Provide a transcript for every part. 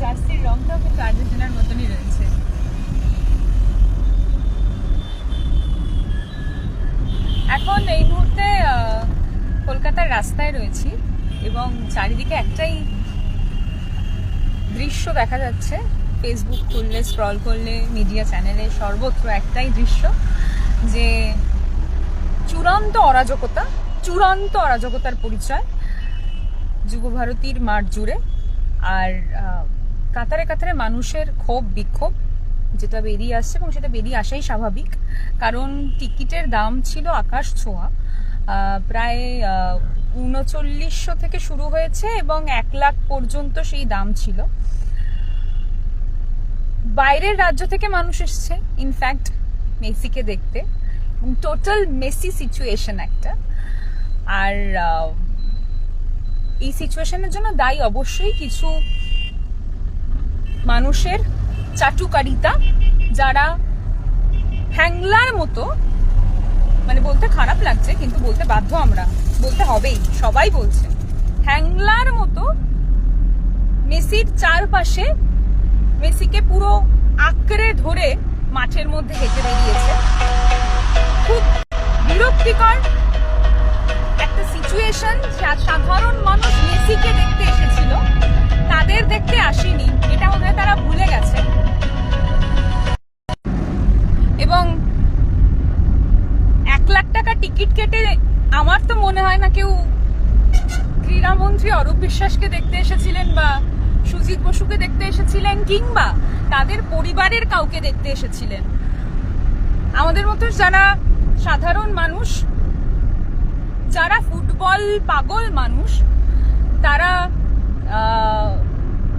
জার্সির রংটাও কিন্তু আর্জেন্টিনার মতনই রয়েছে। এখন এই মুহূর্তে কলকাতার রাস্তায় রয়েছি এবং চারিদিকে একটাই দৃশ্য দেখা যাচ্ছে। ফেসবুক খুললে স্ক্রল করলে মিডিয়া চ্যানেলে সর্বত্র একটাই দৃশ্য যে চূড়ান্ত অরাজকতা, চূড়ান্ত অরাজকতার পরিচয় যুবভারতীর মাঠ জুড়ে। আর কাতারে কাতারে মানুষের ক্ষোভ, বিক্ষোভ, যেটা বেরিয়ে আসছে এবং সেটা বেরিয়ে আসাই স্বাভাবিক। কারণ টিকিটের দাম ছিল আকাশ ছোঁয়া। প্রায় উনচল্লিশশো থেকে শুরু হয়েছে এবং এক লাখ পর্যন্ত সেই দাম ছিল। বাইরের রাজ্য থেকে মানুষ এসছে ইনফ্যাক্ট মেসিকে দেখতে। টোটাল মেসি সিচুয়েশন একটা। আর এই সিচুয়েশনের জন্য দায়ী অবশ্যই কিছু মানুষের চাটুকারিতা, যারা হ্যাংলার মতো মানে বলতে খারাপ লাগছে, কিন্তু বলতে বাধ্য আমরা, বলতে হবেই, সবাই বলছে, হ্যাংলার মতো মেসির চারপাশে মেসিকে পুরো আঁকড়ে ধরে মাঠের মধ্যে হেঁটে বেরিয়েছে। খুব বিরক্তিকর একটা সিচুয়েশন সাধারণ মানুষ মেসিকে দেখতে এসেছিল। তাদের দেখতে আসেনি, এটা বোধহয় তারা ভুলে গেছে। এবং এক লাখ টাকা টিকিট কেটে আমার তো মনে হয় না কেউ ক্রীড়ামন্ত্রী অরূপ বিশ্বাসকে দেখতে এসেছিলেন বা সুজিত বসুকে দেখতে এসেছিলেন কিংবা তাদের পরিবারের কাউকে দেখতে এসেছিলেন। আমাদের মতো যারা সাধারণ মানুষ, যারা ফুটবল পাগল মানুষ, তারা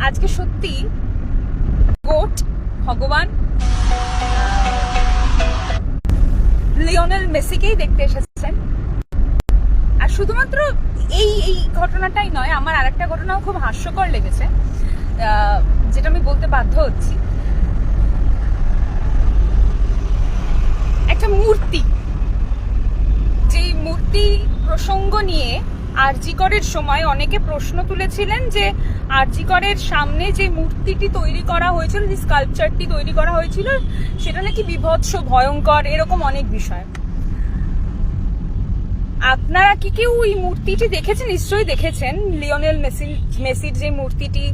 আজকে সত্যি গোট, ভগবান। লিওনেল মেসিকেই দেখতে এসেছেন। আর শুধুমাত্র এই এই ঘটনাটাই নয়, আমার আরেকটা ঘটনাও খুব হাস্যকর লেগেছে যেটা আমি বলতে বাধ্য হচ্ছি। একটা মূর্তি, যেই মূর্তি প্রসঙ্গ নিয়ে আরজিকরের সময় অনেকে প্রশ্ন তুলেছিলেন যে আরজিকরের সামনে যে মূর্তিটি তৈরি করা হয়েছিল, যে স্কাল্পচারটি তৈরি করা হয়েছিল, সেটা নাকি বিভৎস, ভয়ঙ্কর, এরকম অনেক বিষয়। আপনারা কি কেউ ওই মূর্তিটি দেখেছেন? নিশ্চয়ই দেখেছেন। লিওনেল মেসি, মেসির যে মূর্তিটি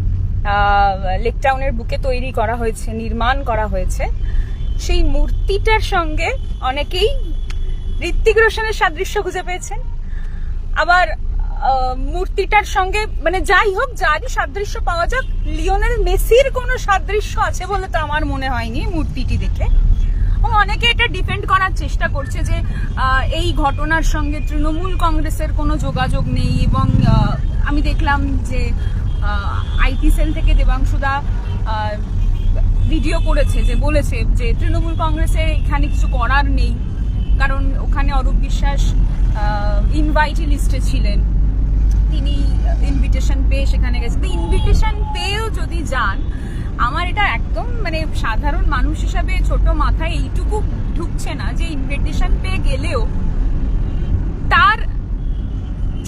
লেকটাউনের বুকে তৈরি করা হয়েছে, নির্মাণ করা হয়েছে, সেই মূর্তিটার সঙ্গে অনেকেই ঋত্বিক রোশনের সাদৃশ্য খুঁজে পেয়েছেন। আবার মূর্তিটার সঙ্গে মানে যাই হোক, যারই সাদৃশ্য পাওয়া যাক, লিওনেল মেসির কোনো সাদৃশ্য আছে বলে তো আমার মনে হয়নি মূর্তিটি দেখে। অনেকে এটা ডিপেন্ড করার চেষ্টা করছে যে এই ঘটনার সঙ্গে তৃণমূল কংগ্রেসের কোনো যোগাযোগ নেই এবং আমি দেখলাম যে আইটি সেল থেকে দেবাংশুদা ভিডিও করেছে যে, বলেছে যে, তৃণমূল কংগ্রেসের এখানে কিছু করার নেই। কারণ ওখানে অরূপ বিশ্বাস ইনভাইটি লিস্টে ছিলেন। তিনি ইনভিটেশন পেয়ে সেখানে গেছেন তো ইনভিটেশন পেয়েও যদি যান, আমার এটা একদম মানে সাধারণ মানুষ হিসাবে ছোট মাথায় এইটুকু ঢুকছে না যে ইনভিটেশন পেয়ে গেলেও তার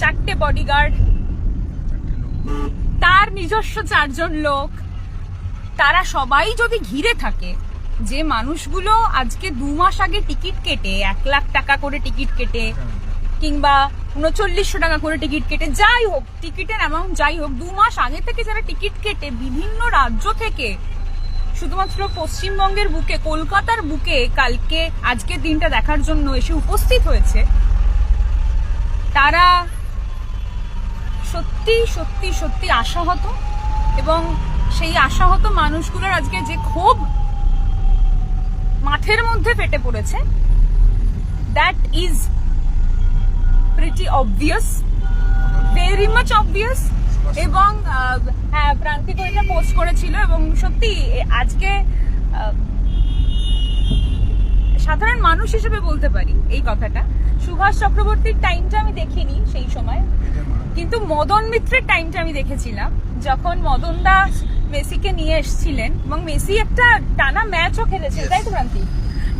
চারটে বডিগার্ড তার নিজস্ব চারজন লোক, তারা সবাই যদি ঘিরে থাকে, যে মানুষগুলো আজকে দু মাস আগে টিকিট কেটে, এক লাখ টাকা করে টিকিট কেটে কিংবা উনচল্লিশশো টাকা করে টিকিট কেটে, যাই হোক, টিকিটের অ্যামাউন্ট যাই হোক, দু মাস আগে থেকে যারা টিকিট কেটে বিভিন্ন রাজ্য থেকে, শুধুমাত্র পশ্চিমবঙ্গের বুকে, কলকাতার বুকে কালকে আজকের দিনটা দেখার জন্য এসে উপস্থিত হয়েছে, তারা সত্যি সত্যি সত্যি আশাহত এবং সেই আশাহত মানুষগুলোর আজকে যে ক্ষোভ মাঠের মধ্যে ফেটে পড়েছে that is pretty obvious very much obvious এবং হ্যাঁ প্রান্তিক এটা পোস্ট করেছিল এবং সত্যি আজকে সাধারণ মানুষ হিসেবে বলতে পারি এই কথাটা। সুভাষ চক্রবর্তীর টাইমটা আমি দেখিনি সেই সময় কিন্তু মদন মিত্রের টাইমটা আমি দেখেছিলাম যখন মদন দাস মেসিকে নিয়ে এসেছিলেন এবং মেসি একটা টানা ম্যাচও খেলেছিল তাই তো প্রান্তি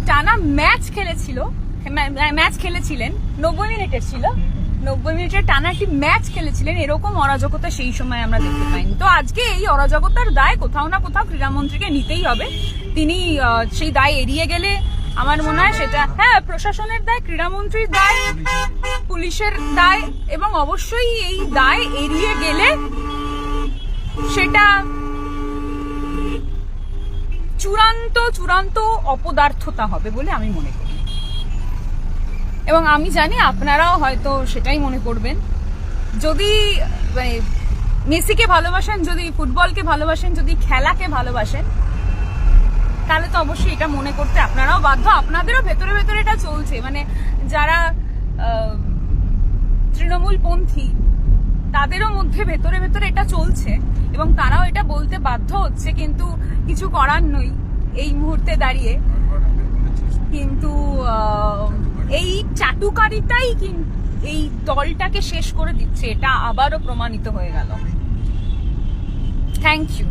টানা ম্যাচ খেলেছিল ম্যাচ খেলেছিলেন, নব্বই মিনিটের ছিল। নব্বই মিনিটের টানা একটি ম্যাচ খেলেছিলেন, এরকম অরাজকতা সেই সময় আমরা দেখতে পাইনি। তো আজকে এই অরাজকতার দায় কোথাও না কোথাও ক্রীড়ামন্ত্রীকে নিতেই হবে। তিনি সেই দায় এড়িয়ে গেলে আমার মনে হয় সেটা হ্যাঁ প্রশাসনের দায়, ক্রীড়ামন্ত্রীর দায়, পুলিশের দায়, এবং অবশ্যই এই দায় এড়িয়ে গেলে সেটা চূড়ান্ত চূড়ান্ত অপদার্থতা হবে বলে আমি মনে করি। এবং আমি জানি আপনারাও হয়তো সেটাই মনে করবেন। যদি মানে মেসিকে ভালোবাসেন যদি ফুটবলকে ভালোবাসেন যদি খেলাকে ভালোবাসেন তাহলে তো অবশ্যই এটা মনে করতে আপনারাও বাধ্য। আপনাদেরও ভেতরে ভেতরে এটা চলছে। মানে যারা আহ, তৃণমূলপন্থী তাদেরও মধ্যে ভেতরে ভেতরে এটা চলছে এবং তারাও এটা বলতে বাধ্য হচ্ছে কিন্তু কিছু করার নই এই মুহূর্তে দাঁড়িয়ে। কিন্তু এই চাটুকারিতাই কিন্তু এই দলটাকে শেষ করে দিচ্ছে, এটা আবারও প্রমাণিত হয়ে গেল। Thank you